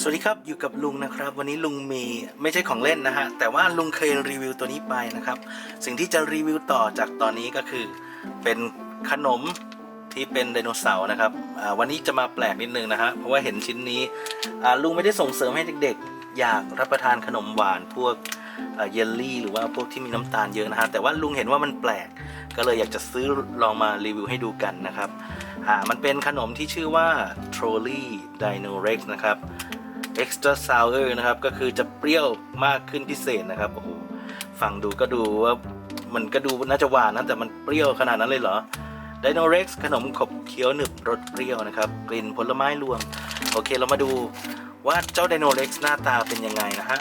สวัสดีครับอยู่กับลุงนะครับ วันนี้ลุงมีไม่ใช่ของเล่นนะฮะแต่ว่าลุงเคยรีวิวตัวนี้ไปนะครับ สิ่งที่จะรีวิวต่อจากตอนนี้ก็คือ เป็นขนมที่เป็นไดโนเสาร์นะครับวันนี้จะมาแปลกนิดนึงนะฮะเพราะว่าเห็นชิ้นนี้ลุงไม่ได้ส่งเสริมให้เด็กๆ อยากรับประทานขนมหวานพวกเยลลี่ หรือว่าพวกที่มีน้ำตาลเยอะนะฮะแต่ว่าลุงเห็นว่ามันแปลก ก็เลยอยากจะซื้อลองมารีวิวให้ดูกันนะครับมันเป็นขนมที่ชื่อว่า Trolley Dino Rex นะครับ extra sour นะครับ ก็คือจะเปรี้ยวมากขึ้นพิเศษนะครับโอ้โหฟังดูก็ดูว่ามันก็ดูน่าจะหวานนะแต่มันเปรี้ยวขนาดนั้นเลยเหรอ Dino Rex ขนมขบเคี้ยวหนึบรสเปรี้ยวนะครับ กลิ่นผลไม้รวม โอเคเรามาดูว่าเจ้า Dino Rex หน้าตาเป็นยังไงนะฮะ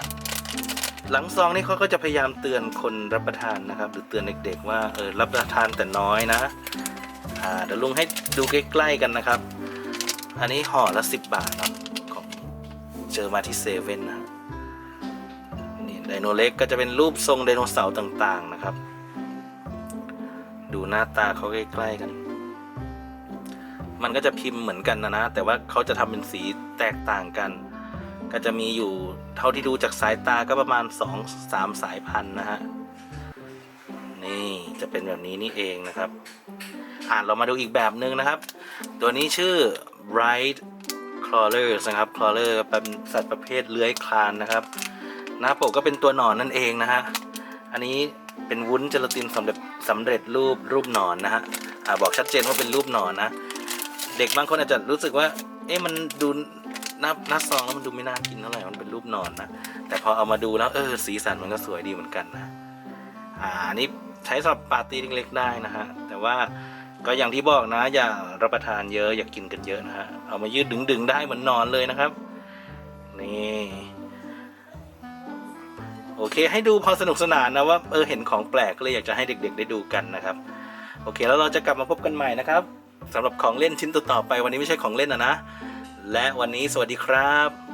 หลังซองนี่เขาก็จะพยายามเตือนคนรับประทานนะครับ หรือเตือนเด็กๆว่าเออรับประทานแต่น้อยนะอ่าเดี๋ยวลุงให้ดูใกล้ๆกันนะครับ อันนี้ห่อละ 10 บาทครับ เจอมาที่เซเว่นนะนี่ไดโนเล็กก็จะเป็นรูปทรงไดโนเสาร์ต่างๆนะครับ ดูหน้าตาเขาใกล้ๆกัน มันก็จะพิมพ์เหมือนกันนะนะ แต่ว่าเขาจะทำเป็นสีแตกต่างกัน ก็จะมีอยู่เท่าที่ดูจากสายตาก็ประมาณ 2 3 สายพันธุ์นะฮะนี่จะเป็นแบบนี้นี่เองนะครับ อ่านเรามาดูอีกแบบหนึ่งนะครับ ตัวนี้ชื่อ bright crawlers นะครับ crawler เป็นสัตว์ประเภทเลื้อยคลานนะครับ หน้าปกก็เป็นตัวหนอนนั่นเองนะฮะ อันนี้เป็นวุ้นเจลาตินสำเร็จสำเร็จรูปรูปหนอนนะฮะอ่าบอกชัดเจนว่าเป็นรูปหนอนนะ เด็กบางคนอาจจะรู้สึกว่า เอ๊ะมันดูหน้าหน้าซองแล้วมันดูไม่น่ากินเท่าไหร่ มันเป็นรูปหนอนนะ แต่พอเอามาดูแล้วเออสีสันมันก็สวยดีเหมือนกันนะ อ่าอันนี้ใช้สำหรับปาร์ตี้เล็กๆได้นะฮะ แต่ว่า ก็อย่างที่บอกนะ อย่ารับประทานเยอะอย่ากินกันเยอะนะฮะเอามายืดดึงๆได้เหมือนนอนเลยนะครับ นี่โอเค ให้ดูพอสนุกสนานนะว่าเออเห็นของแปลกก็เลยอยากจะให้เด็ก ๆ ได้ดูกันนะครับ โอเค แล้วเราจะกลับมาพบกันใหม่นะครับสำหรับของเล่นชิ้นต่อๆไปวันนี้ไม่ใช่ของเล่นนะนะ และวันนี้สวัสดีครับ